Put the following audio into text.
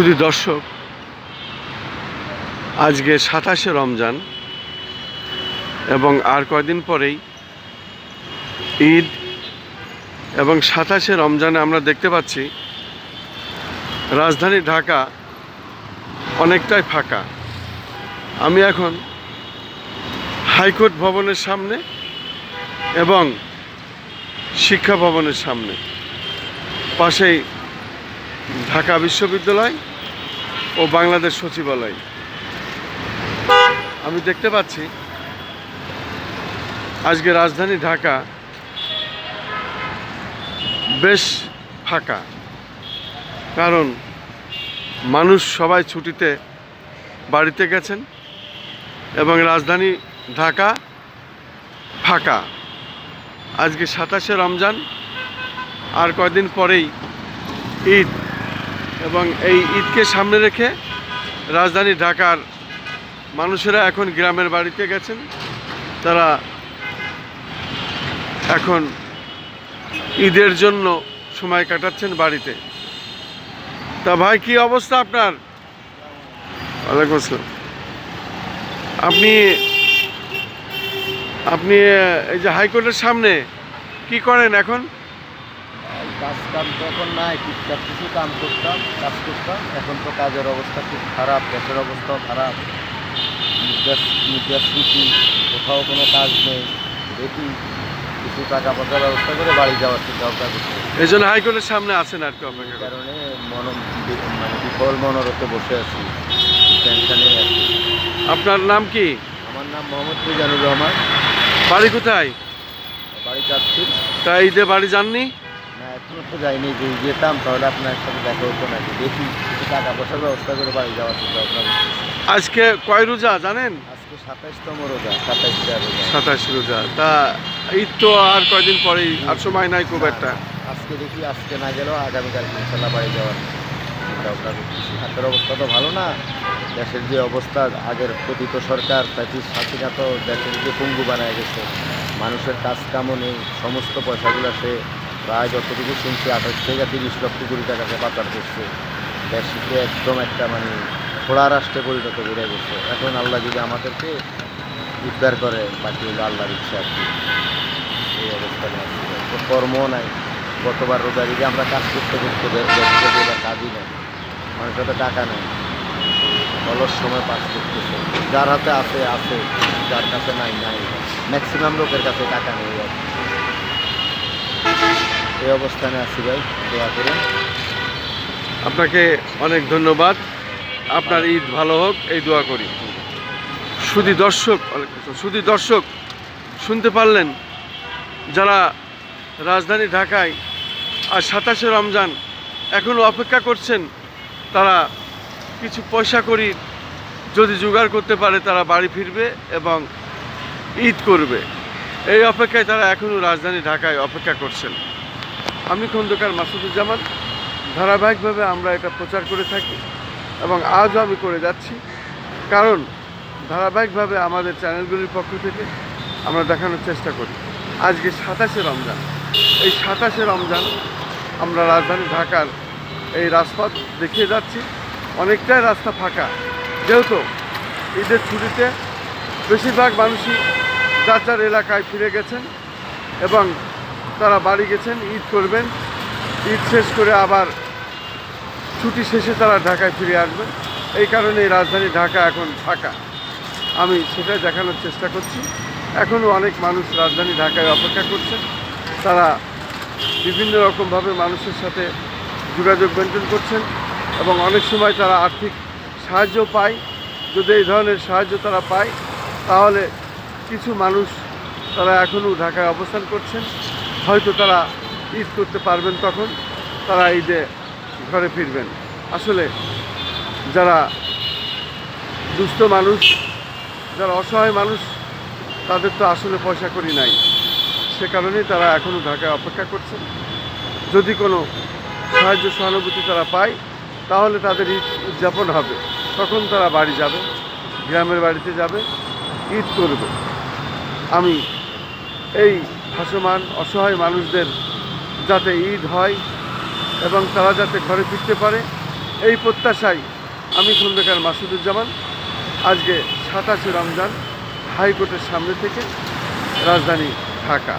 শুধু দর্শক, আজকে সাতাশে রমজান এবং আর কয়দিন পরেই ঈদ এবং সাতাশে রমজানে আমরা দেখতে পাচ্ছি রাজধানী ঢাকা অনেকটাই ফাঁকা। আমি এখন হাইকোর্ট ভবনের সামনে এবং শিক্ষা ভবনের সামনে। পাশেই ঢাকা বিশ্ববিদ্যালয় ও বাংলাদেশ সচিবালয়। আমি দেখতে পাচ্ছি, আজকে রাজধানী ঢাকা বেশ ফাঁকা। কারণ মানুষ সবাই ছুটিতে বাড়িতে গেছেন এবং রাজধানী ঢাকা ফাঁকা। আজকে সাতাশে রমজান, আর কয়দিন পরেই ঈদ। এবং এই ঈদকে সামনে রেখে রাজধানী ঢাকার মানুষেরা এখন গ্রামের বাড়িতে গেছেন। তারা এখন ঈদের জন্য সময় কাটাচ্ছেন বাড়িতে। তা ভাই, কি অবস্থা আপনার? ওয়ালাইকুম আসসালাম। আপনি আপনি, এই যে হাইকোর্টের সামনে কি করেন এখন? কাজ কাম তো এখন নাই টুকটাক কিছু কাম করতাম কাজ করতাম। এখন তো কাজের অবস্থা খুব খারাপ গ্যাসের অবস্থাও খারাপ। গ্যাস ছুটি কোথাও কোনো কাজ নেই দেখি কিছু টাকা পয়সার ব্যবস্থা করে বাড়ি যাওয়ার চিন্তা ভাবনা করছি। এই জন্য হাইকোর্টের সামনে আছেন আর কি করে। কারণে মন মানে বিফল মনোরথে বসে আছি টেনশনে আছি। আপনার নাম কি? আমার নাম মোহাম্মদ মিজানুর রহমান। বাড়ি কোথায়? বাড়ি যাচ্ছি। তা ঈদে বাড়ি যাননি? এখনও তো যাইনি যদি যেতাম তাহলে আপনার সাথে দেখা হতো নাকি? দেখি টাকা পয়সার ব্যবস্থা করে বাড়ি যাওয়ার চিন্তা ভাবনা আজকে কয় রোজা জানেন? আজকে সাতাইশতম রোজা সাতাইশটা রোজা। সাতাশ রোজা। তা ঈদ তো আর কয়দিন পরেই আর সময় নাই খুব একটা। আজকে দেখি আজকে না গেলেও আগামীকাল ইনশাল্লাহ বাড়ি যাওয়ার চিন্তা ভাবনা করতেছি হাতের অবস্থা তো ভালো না। দেশের যে অবস্থা আগের পতিত সরকার প্যাচিস হাসিনা তো দেশের যে পঙ্গু বানায় গেছে। মানুষের কাজ কামও নেই সমস্ত পয়সাগুলো সে প্রায় যতটুকু শুনছি, আঠাশ থেকে তিরিশ লক্ষ কোটি টাকা সে পাচার করছে। দেশকে একদম একটা মানে খোড়া রাষ্ট্রে পরিণত করে গেছে। এখন আল্লাহ যদি আমাদেরকে উদ্ধার করে, বাকি হলো আল্লাহর ইচ্ছা আর কি। এই অবস্থানে আছি তো কর্ম নাই। গতবার রোজা দিকে আমরা কাজ করতে করতে কাজই নেই। মানুষের হাতে টাকা নেই। অলস সময় পাস করতেছে। যার হাতে আছে আছে। যার কাছে নাই নাই। ম্যাক্সিমাম লোকের কাছে টাকা নেই আর কি। এই অবস্থানে আছি ভাই, দোয়া করে আপনাকে অনেক ধন্যবাদ। আপনার ঈদ ভালো হোক, এই দোয়া করি। শুধু দর্শক শুধু দর্শক, শুনতে পারলেন, যারা রাজধানী ঢাকায় আর সাতাশে রমজান এখনও অপেক্ষা করছেন, তারা কিছু পয়সা করি যদি জোগাড় করতে পারে, তারা বাড়ি ফিরবে এবং ঈদ করবে। এই অপেক্ষায় তারা এখনও রাজধানী ঢাকায় অপেক্ষা করছেন। আমি খন্দকার মাসুদুজ্জামান। ধারাবাহিকভাবে আমরা এটা প্রচার করে থাকি এবং আজও আমি করে যাচ্ছি। কারণ ধারাবাহিকভাবে আমাদের চ্যানেলগুলির পক্ষ থেকে আমরা দেখানোর চেষ্টা করি। আজকে সাতাশে রমজান। এই সাতাশে রমজান আমরা রাজধানী ঢাকার এই রাজপথ দেখিয়ে যাচ্ছি। অনেকটাই রাস্তা ফাঁকা। যেহেতু ঈদের ছুটিতে বেশিরভাগ মানুষই যার যার এলাকায় ফিরে গেছেন এবং তারা বাড়ি গেছেন, ঈদ করবেন। ঈদ শেষ করে আবার ছুটি শেষে তারা ঢাকায় ফিরে আসবেন। এই কারণে রাজধানী ঢাকা এখন ফাঁকা। আমি সেটাই দেখানোর চেষ্টা করছি। এখনও অনেক মানুষ রাজধানী ঢাকায় অপেক্ষা করছেন তারা বিভিন্ন রকমভাবে মানুষের সাথে যোগাযোগ মেনটেন করছেন এবং অনেক সময় তারা আর্থিক সাহায্য পায়। যদি এই ধরনের সাহায্য তারা পায়, তাহলে কিছু মানুষ তারা এখনও ঢাকায় অবস্থান করছেন। হয়তো তারা ঈদ করতে পারবেন তখন, তারা ঈদে ঘরে ফিরবেন। আসলে যারা দুস্থ মানুষ, যারা অসহায় মানুষ, তাদের তো আসলে পয়সা করি নাই। সে কারণেই তারা এখনও ঢাকায় অপেক্ষা করছেন যদি কোনো সাহায্য সহানুভূতি তারা পায়, তাহলে তাদের ঈদ উদযাপন হবে। তখন তারা বাড়ি যাবে, গ্রামের বাড়িতে যাবে, ঈদ করবে। আমি এই ভাসমান অসহায় মানুষদের যাতে ঈদ হয় এবং তারা যাতে ঘরে ফিরতে পারে, এই প্রত্যাশায় আমি খন্দকার মাসুদুজ্জামান। আজকে সাতাশে রমজান, হাইকোর্টের সামনে থেকে রাজধানী ঢাকা।